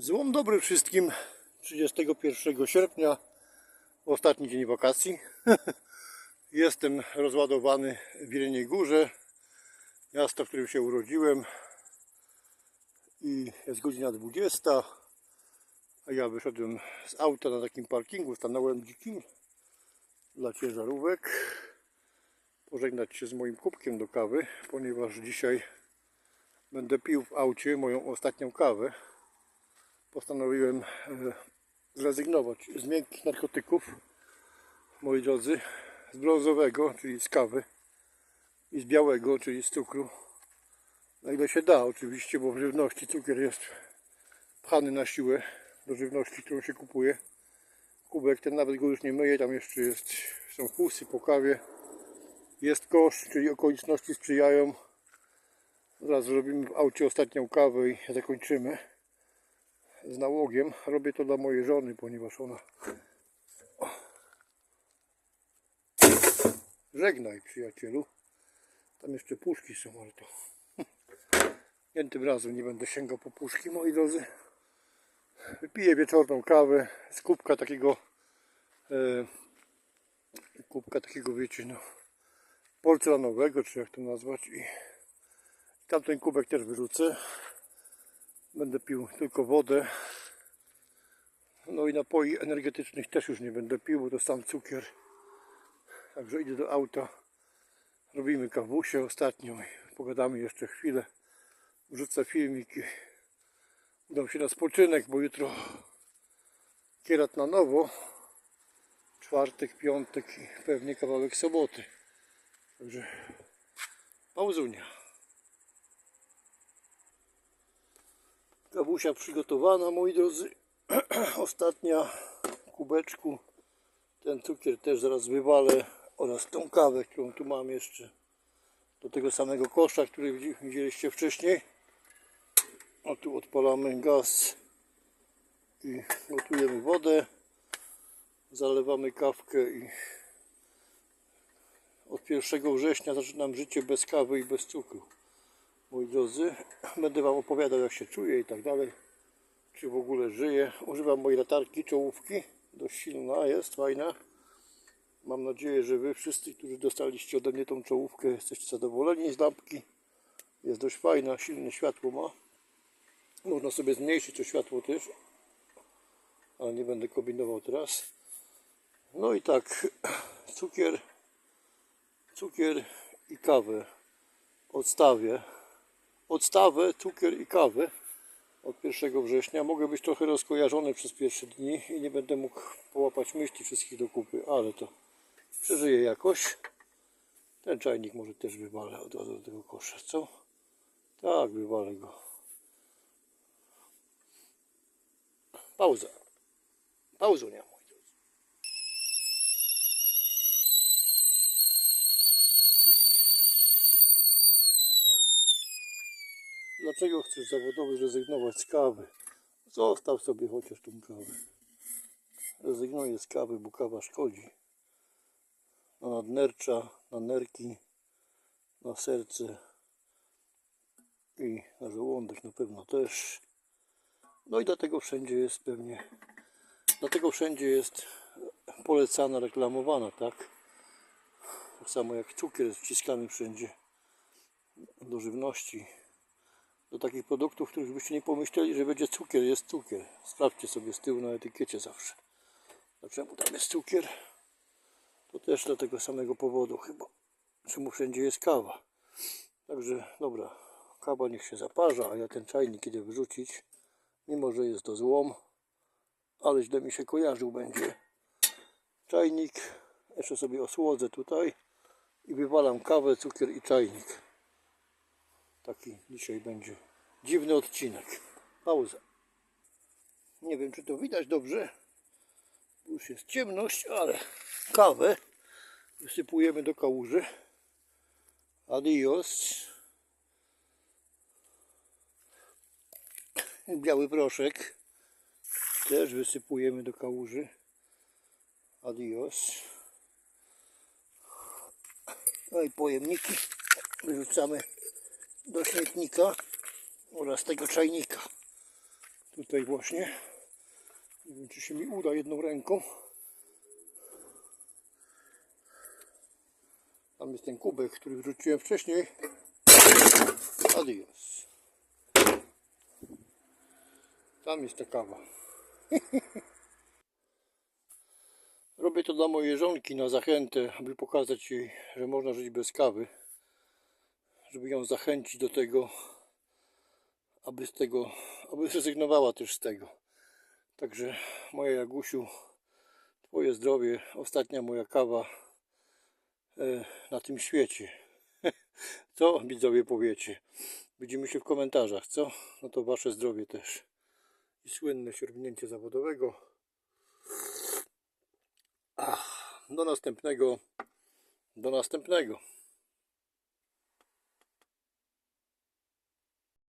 Złom dobry wszystkim 31 sierpnia, ostatni dzień wakacji. Jestem rozładowany w Jeleniej Górze, miasto, w którym się urodziłem. I jest godzina 20, a ja wyszedłem z auta na takim parkingu, stanąłem dzikim dla ciężarówek. Pożegnać się z moim kubkiem do kawy, ponieważ dzisiaj będę pił w aucie moją ostatnią kawę postanowiłem e, zrezygnować z miękkich narkotyków, moi drodzy, z brązowego, czyli z kawy i z białego, czyli z cukru. Na ile się da oczywiście, bo w żywności cukier jest pchany na siłę do żywności, którą się kupuje. Kubek ten nawet go już nie myje, tam jeszcze jest, są fusy po kawie. Jest kosz, czyli okoliczności sprzyjają. Zaraz zrobimy w aucie ostatnią kawę i zakończymy z nałogiem. Robię to dla mojej żony, ponieważ ona. Żegnaj, przyjacielu. Tam jeszcze puszki są, ale to. Nie tym razem nie będę sięgał po puszki, moi drodzy. Wypiję wieczorną kawę z kubka takiego. E, kubka takiego, wiecie, no. Porcelanowego, czy jak to nazwać. I tamten kubek też wyrzucę. Będę pił tylko wodę. No i napoi energetycznych też już nie będę pił, bo to sam cukier. Także idę do auta. Robimy kawusię ostatnią pogadamy jeszcze chwilę. Wrzucę filmik i udam się na spoczynek, bo jutro kierat na nowo. Czwartek, piątek i pewnie kawałek soboty. Także pauzunia. Kawusia przygotowana, moi drodzy. Ostatnia kubeczku. Ten cukier też zaraz wywalę oraz tą kawę, którą tu mam jeszcze do tego samego kosza, który widzi- widzieliście wcześniej. A tu odpalamy gaz i gotujemy wodę. Zalewamy kawkę i od 1 września zaczynam życie bez kawy i bez cukru moi drodzy. Będę Wam opowiadał jak się czuję i tak dalej. Czy w ogóle żyję. Używam mojej latarki, czołówki. Dość silna jest, fajna. Mam nadzieję, że Wy wszyscy, którzy dostaliście ode mnie tą czołówkę, jesteście zadowoleni z lampki. Jest dość fajna, silne światło ma. Można sobie zmniejszyć to światło też. Ale nie będę kombinował teraz. No i tak, cukier, cukier i kawę odstawię odstawę, cukier i kawę od 1 września. Mogę być trochę rozkojarzony przez pierwsze dni i nie będę mógł połapać myśli wszystkich do kupy, ale to przeżyję jakoś. Ten czajnik może też wywalę od razu do tego kosza, co? Tak, wywalę go. Pauza. Pauzunia, Dlaczego chcesz zawodowy zrezygnować z kawy? Zostaw sobie chociaż tą kawę. Rezygnuję z kawy, bo kawa szkodzi. Na nadnercza, na nerki, na serce i na żołądek na pewno też. No i dlatego wszędzie jest pewnie, dlatego wszędzie jest polecana, reklamowana, tak? Tak samo jak cukier jest wciskany wszędzie do żywności do takich produktów, których byście nie pomyśleli, że będzie cukier, jest cukier. Sprawdźcie sobie z tyłu na etykiecie zawsze. Dlaczego tam jest cukier? To też dla tego samego powodu chyba. Czemu wszędzie jest kawa. Także dobra, kawa niech się zaparza, a ja ten czajnik idę wyrzucić. Mimo, że jest to złom, ale źle mi się kojarzył będzie. Czajnik, jeszcze sobie osłodzę tutaj i wywalam kawę, cukier i czajnik. Taki dzisiaj będzie dziwny odcinek. Pauza. Nie wiem, czy to widać dobrze. Już jest ciemność, ale kawę wysypujemy do kałuży. Adios. Biały proszek też wysypujemy do kałuży. Adios. No i pojemniki wyrzucamy do śmietnika oraz tego czajnika. Tutaj właśnie. Nie wiem, czy się mi uda jedną ręką. Tam jest ten kubek, który wrzuciłem wcześniej. Adios. Tam jest ta kawa. Robię to dla mojej żonki na zachętę, aby pokazać jej, że można żyć bez kawy. Żeby ją zachęcić do tego, aby z tego, aby zrezygnowała też z tego. Także moja Jagusiu, Twoje zdrowie, ostatnia moja kawa e, na tym świecie. Co widzowie powiecie? Widzimy się w komentarzach, co? No to Wasze zdrowie też. I słynne sięgnięcie zawodowego. Ach, do następnego. Do następnego.